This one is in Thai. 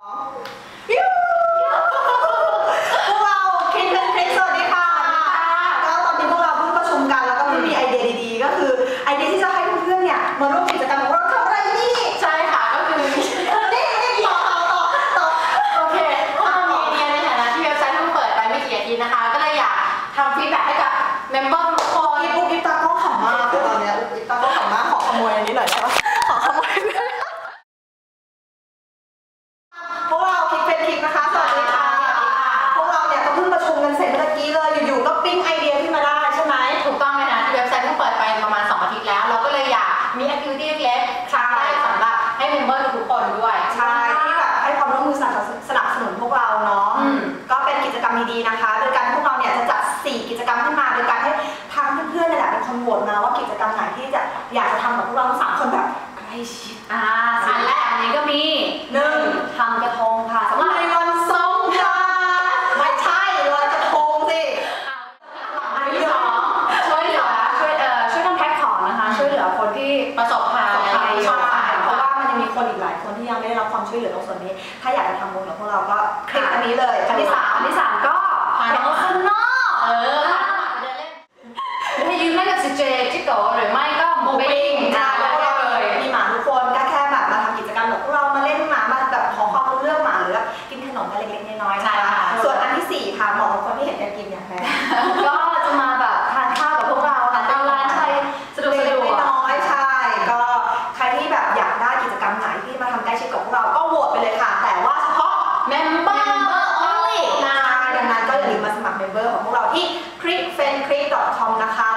ยูพวกเราคิดเป็นคลิปสวัสดีค่ะก็ตอนนี้พวกเราเพิ่งประชุมกันแล้วก็เพิ่งมีไอเดียดีๆก็คือไอเดียที่จะให้เพื่อนๆเนี่ยมาร่วมกิจกรรมของเราทำอะไรนี่ใช่ค่ะก็คือนี่นี่ต่อต่อต่อต่อโอเคพวกเรามีไอเดียในฐานะที่เว็บไซต์เพิ่งเปิดไปไม่กี่อาทิตย์นะคะก็เลยอยากทำฟีดแบ็กให้กับเมมเบอร์ทุกคนอีปุ๊กอีตาก็ขำมากคือตอนเนี้ยอีตาก็ขำมากขอขโมยอันนี้หน่อยได้ปะขอขโมยพวกเราคิดเป็ นคลิปนะคะ สวัสดีค่ะ พวกเราเนี่ยก็เพิ่งประชุมกันเสร็จเมื่อกี้เลย อยู่ๆ ก็ปิ๊งไอเดียขึ้นมาได้ใช่ไหม ถูกต้องในฐานะที่เว็บไซต์เพิ่งเปิดไปประมาณ 2 อาทิตย์แล้ว เราก็เลยอยากมีแอคทิวิตี้เล็กๆครั้งแรกสำหรับให้เมมเบอร์ทุกๆคนด้วย ใช่ ที่แบบให้ความร่วมมือสนับสนับสนุนพวกเราเนาะอืมก็เป็นกิจกรรมดีๆนะคะ โดยการที่พวกเราเนี่ยจะจัด 4 กิจกรรมขึ้นมา โดยการให้ทางเพื่อนๆนี่แหละเป็นคนโหวตมาว่ากิจกรรมไหนที่จะอยากจะทำกับพวกเราทั้งสามคนแบบใกล้ชิดอ่าสิ่งแรกอันนี้ก็มีหนึ่งทำกระทง ยังมีคนอีกหลายคนที่ยังไม่ได้รับความช่วยเหลือตรงส่วนนี้ ถ้าอยากจะทำบุญกับพวกเราก็คลิกอันนี้เลยอันที่สามอันที่สามก็พาไปน้องข้างนอกเออพาน้องหมาไปเดินเล่นให้ยืมเล่นกับสิเจจิโกหรือไม่ก็หมูปิ้งใช่อ่าแล้แล้ววก็ก็เลยมีหมาทุกคนก็แค่แบบมาทำกิจกรรมกับพวกเรามาเล่นหมามาแบบขอความรู้เรื่องหมาหรือว่ากินขนมกันเล็กๆน้อยๆใช่นะคะค่ะส่วนอันที่สี่ค่ะเหมาะกับคนที่เห็นแกันกินอย่างแท้ก็ ชิดกับพวกเราก็โหวตไปเลยค่ะ แต่ว่าเฉพาะเมมเบอร์ only นะดังนั้นก็อย่าลืมมาสมัครเมมเบอร์ของพวกเราที่ c r i c f r i e n d c r i c c o m นะคะ